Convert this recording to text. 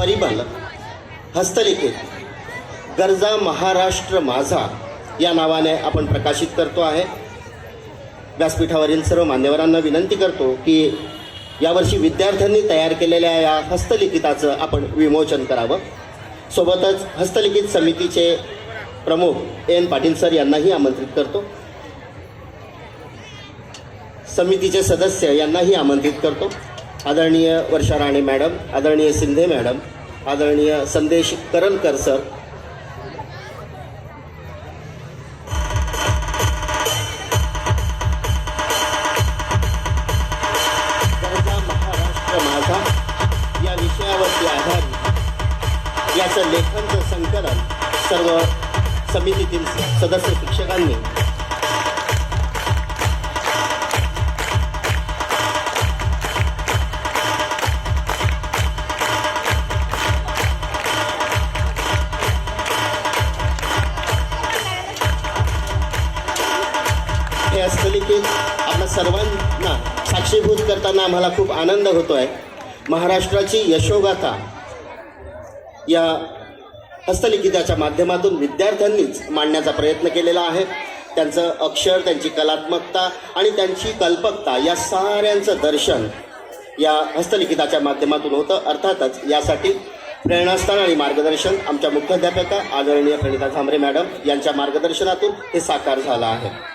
परिबल हस्तलिखित. गरजा महाराष्ट्र माझा या नावाने आपण प्रकाशित करतो आहे. व्यासपीठावरील सर्व मान्यवरांना विनंती करतो की यावर्षी विद्यार्थ्यांनी तयार केलेल्या या हस्तलिखिताचं आपण विमोचन करावं. सोबतच हस्तलिखित समितीचे प्रमुख एन पाटील सर यांनाही आमंत्रित करतो. समितीचे सदस्य यांनाही आमंत्रित करतो. आदरणीय वर्षा राणे मॅडम आदरणीय सिंधे मॅडम आदरणीय संदेश करलकर सर. महाराष्ट्र माझा या विषयावरती आधारित याचं लेखनचं संकलन सर्व समितीतील सदस्य शिक्षकांनी हे हस्तलिखित आपल्या सर्वांना साक्षीभूत करताना आम्हाला खूप आनंद होतो आहे महाराष्ट्राची यशोगाथा या हस्तलिखिताच्या माध्यमातून विद्यार्थ्यांनीच मांडण्याचा प्रयत्न केलेला आहे. त्यांचं अक्षर त्यांची कलात्मकता आणि त्यांची कल्पकता या साऱ्यांचं दर्शन या हस्तलिखिताच्या माध्यमातून होतं. अर्थातच यासाठी प्रेरणास्थान आणि मार्गदर्शन आमच्या मुख्याध्यापिका आदरणीय प्रणिता झांबरे मॅडम यांच्या मार्गदर्शनातून हे साकार झालं आहे.